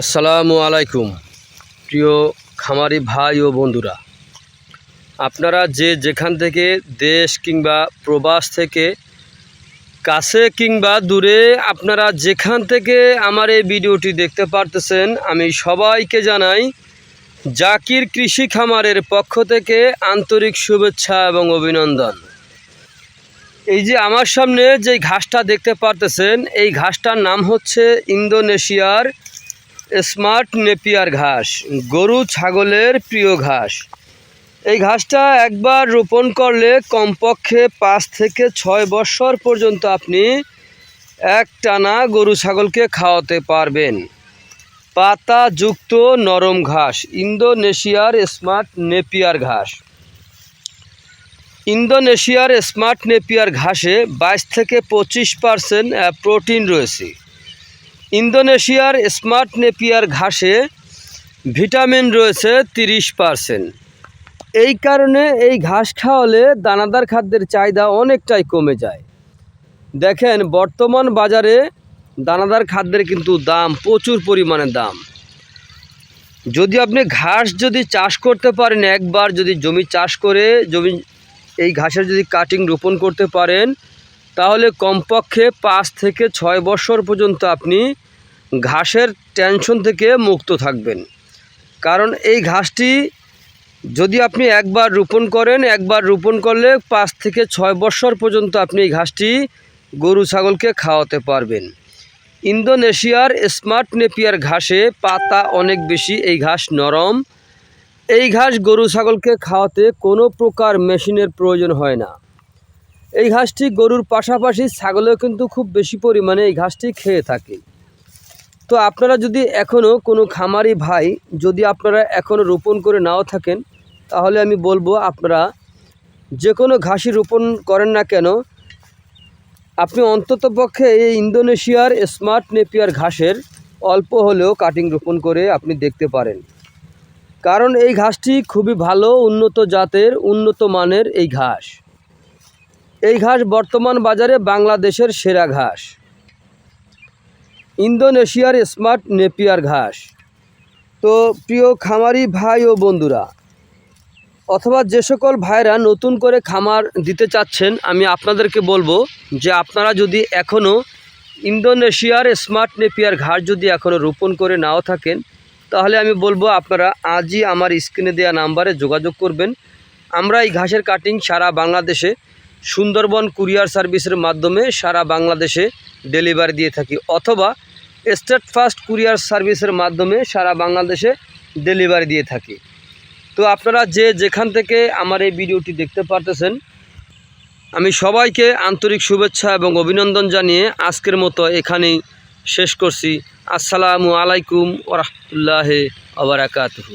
আসসালামু আলাইকুম, প্রিয় খামারি ভাই ও বন্ধুরা। আপনারা যে যেখান থেকে দেশ কিংবা প্রবাস থেকে কাছে কিংবা দূরে আপনারা যেখান থেকে আমার এই ভিডিওটি দেখতে পারতেছেন, আমি সবাইকে জানাই জাকির কৃষি খামারের পক্ষ থেকে আন্তরিক শুভেচ্ছা এবং অভিনন্দন। এই যে আমার সামনে যে ঘাসটা দেখতে পারতেছেন, এই ঘাসটার নাম হচ্ছে ইন্দোনেশিয়ার স্মার্ট নেপিয়ার ঘাস, গরু ছাগলের প্রিয় ঘাস। এই ঘাসটা একবার রোপণ করলে কমপক্ষে পাঁচ থেকে ছয় বছর পর্যন্ত আপনি এক টানা গরু ছাগলকে খাওয়াতে পারবেন। পাতাযুক্ত নরম ঘাস, ইন্দোনেশিয়ার স্মার্ট নেপিয়ার ঘাস। ইন্দোনেশিয়ার স্মার্ট নেপিয়ার ঘাসে বাইশ থেকে পঁচিশ পারসেন্ট প্রোটিন রয়েছে। ইন্দোনেশিয়ার স্মার্ট নেপিয়ার ঘাসে ভিটামিন রয়েছে তিরিশ পারসেন্ট। এই কারণে এই ঘাস খাওয়ালে দানাদার খাদ্যের চাহিদা অনেকটাই কমে যায়। দেখেন, বর্তমান বাজারে দানাদার খাদ্যের কিন্তু দাম, প্রচুর পরিমাণে দাম। যদি আপনি ঘাস যদি চাষ করতে পারেন, একবার যদি জমি চাষ করে, জমি, এই ঘাসের যদি কাটিং রোপণ করতে পারেন তাহলে কমপক্ষে পাঁচ থেকে ছয় বছর পর্যন্ত আপনি ঘাসের টেনশন থেকে মুক্ত থাকবেন। কারণ এই ঘাসটি যদি আপনি একবার রোপণ করেন, একবার রোপণ করলে পাঁচ থেকে ছয় বছর পর্যন্ত আপনি এই ঘাসটি গরু, ছাগলকে খাওয়াতে পারবেন। ইন্দোনেশিয়ার স্মার্ট নেপিয়ার ঘাসে পাতা অনেক বেশি, এই ঘাস নরম। এই ঘাস গরু, ছাগলকে খাওয়াতে কোনো প্রকার মেশিনের প্রয়োজন হয় না। এই ঘাসটি গরুর পাশাপাশি ছাগলেও কিন্তু খুব বেশি পরিমাণে এই ঘাসটি খেয়ে থাকে। তো আপনারা যদি এখনও কোনো খামারি ভাই যদি আপনারা এখনও রোপণ করে নাও থাকেন, তাহলে আমি বলব আপনারা যে কোনো ঘাসই রোপণ করেন না কেন, আপনি অন্ততপক্ষে এই ইন্দোনেশিয়ার স্মার্ট নেপিয়ার ঘাসের অল্প হলেও কাটিং রোপণ করে আপনি দেখতে পারেন। কারণ এই ঘাসটি খুবই ভালো, উন্নত জাতের, উন্নত মানের এই ঘাস। এই ঘাস বর্তমান বাজারে বাংলাদেশের সেরা ঘাস। ইন্দোনেশিয়ার স্মার্ট নেপিয়ার ঘাস। তো প্রিয় খামারি ভাই ও বন্ধুরা, অথবা যে সকল ভাইরা নতুন করে খামার দিতে চাচ্ছেন, আমি আপনাদেরকে বলব যে আপনারা যদি এখনও ইন্দোনেশিয়ার স্মার্ট নেপিয়ার ঘাস যদি এখনও রোপণ করে নাও থাকেন, তাহলে আমি বলব আপনারা আজই আমার স্ক্রিনে দেওয়া নাম্বারে যোগাযোগ করবেন। আমরা এই ঘাসের কাটিং সারা বাংলাদেশে সুন্দরবন কুরিয়ার সার্ভিসের মাধ্যমে সারা বাংলাদেশে ডেলিভারি দিয়ে থাকি, অথবা স্টেট ফাস্ট কুরিয়ার সার্ভিসের মাধ্যমে সারা বাংলাদেশে ডেলিভারি দিয়ে থাকি। তো আপনারা যে যেখান থেকে আমার এই ভিডিওটি দেখতে পারতেছেন, আমি সবাইকে আন্তরিক শুভেচ্ছা এবং অভিনন্দন জানিয়ে আজকের মতো এখানেই শেষ করছি। আসসালামু আলাইকুম ওরহমতুল্লাহ আবরাকাতহু